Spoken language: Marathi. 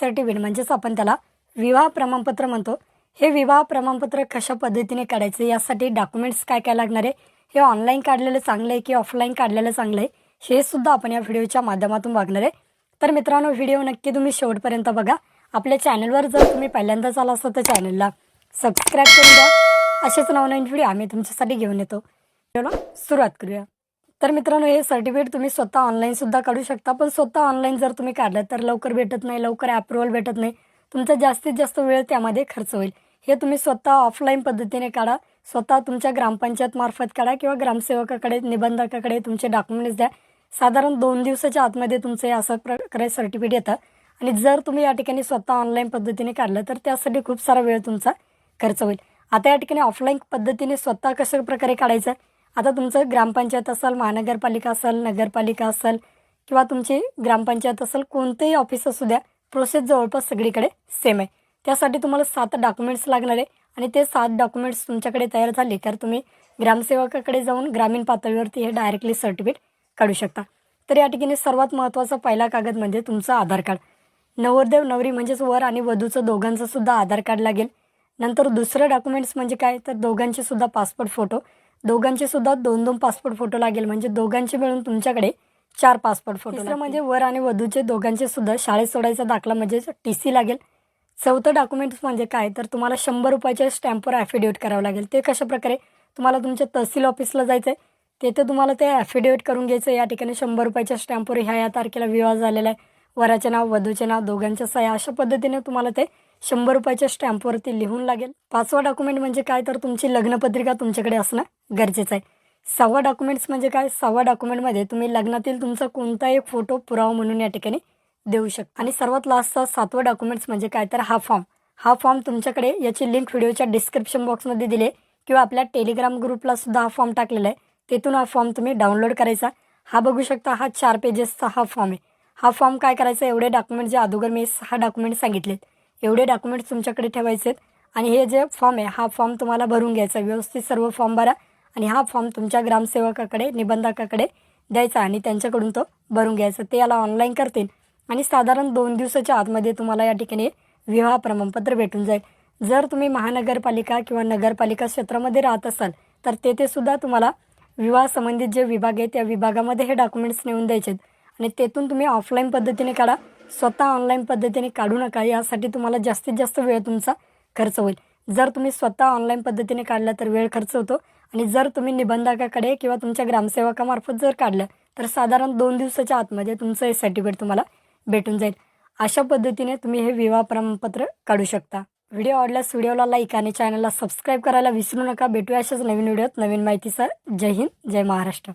सर्टिफिकेट म्हणजेच आपण त्याला विवाह प्रमाणपत्र म्हणतो. हे विवाह प्रमाणपत्र कशा पद्धतीने काढायचं? यासाठी डॉक्युमेंट्स काय काय लागणार आहे? हे ऑनलाईन काढलेलं चांगलं आहे की ऑफलाईन काढलेलं चांगलं आहे? हे सुद्धा आपण या व्हिडिओच्या माध्यमातून बघणार आहे. तर मित्रांनो व्हिडिओ नक्की तुम्ही शेवटपर्यंत बघा. आपल्या चॅनलवर जर तुम्ही पहिल्यांदाच आला असाल तर चॅनलला सबस्क्राईब करून द्या असेच नवनवीन व्हिडिओ आम्ही तुमच्यासाठी घेऊन येतो. व्हिडिओला सुरुवात करूया. तर मित्रांनो हे सर्टिफिकेट तुम्ही स्वतः ऑनलाईन सुद्धा काढू शकता. पण स्वतः ऑनलाईन जर तुम्ही काढलं तर लवकर भेटत नाही लवकर अप्रुव्हल भेटत नाही. तुमचा जास्तीत जास्त वेळ त्यामध्ये खर्च होईल. हे तुम्ही स्वतः ऑफलाईन पद्धतीने काढा. स्वतः तुमच्या ग्रामपंचायत मार्फत काढा किंवा ग्रामसेवकाकडे निबंधकाकडे तुमचे डॉक्युमेंट्स द्या. साधारण दोन दिवसाच्या आतमध्ये तुमचं हे असं प्रकारे सर्टिफिकेट येतं. आणि जर तुम्ही या ठिकाणी स्वतः ऑनलाईन पद्धतीने काढलं तर त्यासाठी खूप सारा वेळ तुमचा खर्च होईल. आता या ठिकाणी ऑफलाईन पद्धतीने स्वतः कशा प्रकारे काढायचं? आता तुमचं ग्रामपंचायत असेल महानगरपालिका असेल नगरपालिका असेल किंवा तुमची ग्रामपंचायत असेल कोणतेही ऑफिस असू द्या प्रोसेस जवळपास सगळीकडे सेम आहे. त्यासाठी तुम्हाला सात डॉक्युमेंट्स लागणार आहे आणि ते सात डॉक्युमेंट्स तुमच्याकडे तयार झाले तर तुम्ही ग्रामसेवकाकडे जाऊन ग्रामीण पातळीवरती हे डायरेक्टली सर्टिफिकेट काढू शकता. तर या ठिकाणी सर्वात महत्त्वाचा पहिला कागद म्हणजे तुमचं आधार कार्ड. नवरदेव नवरी म्हणजेच वर आणि वधूचं दोघांचं सुद्धा आधार कार्ड लागेल. नंतर दुसरं डॉक्युमेंट्स म्हणजे काय? तर दोघांचे सुद्धा पासपोर्ट फोटो दोघांचे सुद्धा दोन दोन पासपोर्ट फोटो लागेल. म्हणजे दोघांचे मिळून तुमच्याकडे चार पासपोर्ट फोटो म्हणजे वर आणि वधूचे दोघांचे सुद्धा शाळेत सोडायचा दाखला म्हणजे टी सी लागेल. चौथं डॉक्युमेंट्स म्हणजे काय? तर तुम्हाला शंभर रुपयाच्या स्टॅम्पवर ॲफिडेविट करावं लागेल. ते कशा प्रकारे? तुम्हाला तुमच्या तहसील ऑफिसला जायचं आहे तेथे तुम्हाला ते ॲफिडेविट करून घ्यायचं या ठिकाणी शंभर रुपयाच्या स्टॅम्पवर ह्या या तारखेला विवाह झालेला आहे. वराचे नाव वधूचे नाव दोघांच्या सह्या अशा पद्धतीने तुम्हाला ते शंभर रुपयाच्या स्टॅम्पवरती लिहून लागेल. पाचवा डॉक्युमेंट म्हणजे काय? तर तुमची लग्नपत्रिका तुमच्याकडे असणं गरजेचं आहे. सहावा डॉक्युमेंट्स म्हणजे काय? सहावा डॉक्युमेंटमध्ये तुम्ही लग्नातील तुमचा कोणताही फोटो पुरावा म्हणून या ठिकाणी देऊ शकता. आणि सर्वात लास्टचा सातवा डॉक्युमेंट्स म्हणजे काय? तर हा फॉर्म हा फॉर्म तुमच्याकडे याची लिंक व्हिडिओच्या डिस्क्रिप्शन बॉक्समध्ये दिले किंवा आपल्या टेलिग्राम ग्रुपला सुद्धा हा फॉर्म टाकलेला आहे. तेथून हा फॉर्म तुम्ही डाउनलोड करायचा. हा बघू शकता हा चार पेजेसचा हा फॉर्म आहे. हा फॉर्म काय करायचा? एवढे डॉक्युमेंट जे अगोदर मी सहा डॉक्युमेंट सांगितलेत. एवढे डॉक्युमेंट्स तुमच्याकडे ठेवायचे आहेत. आणि हे जे फॉर्म आहे हा फॉर्म तुम्हाला भरून घ्यायचा व्यवस्थित सर्व फॉर्म भरा आणि हा फॉर्म तुमच्या ग्रामसेवकाकडे निबंधकाकडे द्यायचा आणि त्यांच्याकडून तो भरून घ्यायचा ते याला ऑनलाईन करतील आणि साधारण दोन दिवसाच्या आतमध्ये तुम्हाला या ठिकाणी विवाह प्रमाणपत्र भेटून जाईल. जर तुम्ही महानगरपालिका किंवा नगरपालिका क्षेत्रामध्ये राहत असाल तर तेथे सुद्धा तुम्हाला विवाह संबंधित जे विभाग आहे त्या विभागामध्ये हे डॉक्युमेंट्स नेऊन द्यायचे आहेत. आणि तेथून तुम्ही ऑफलाईन पद्धतीने काढा. स्वतः ऑनलाईन पद्धतीने काढू नका. यासाठी तुम्हाला जास्तीत जास्त वेळ तुमचा खर्च होईल. जर तुम्ही स्वतः ऑनलाईन पद्धतीने काढला तर वेळ खर्च होतो. आणि जर तुम्ही निबंधकाकडे किंवा तुमच्या ग्रामसेवकामार्फत जर काढलं तर साधारण दोन दिवसाच्या आतमध्ये तुमचं हे सर्टिफिकेट तुम्हाला भेटून जाईल. अशा पद्धतीने तुम्ही हे विवाह प्रमाणपत्र काढू शकता. व्हिडिओ आवडल्यास व्हिडिओला लाईक आणि चॅनलला सबस्क्राईब करायला विसरू नका. भेटूया अशाच नवीन व्हिडिओत. नवीन माहितीसह जय हिंद जय महाराष्ट्र.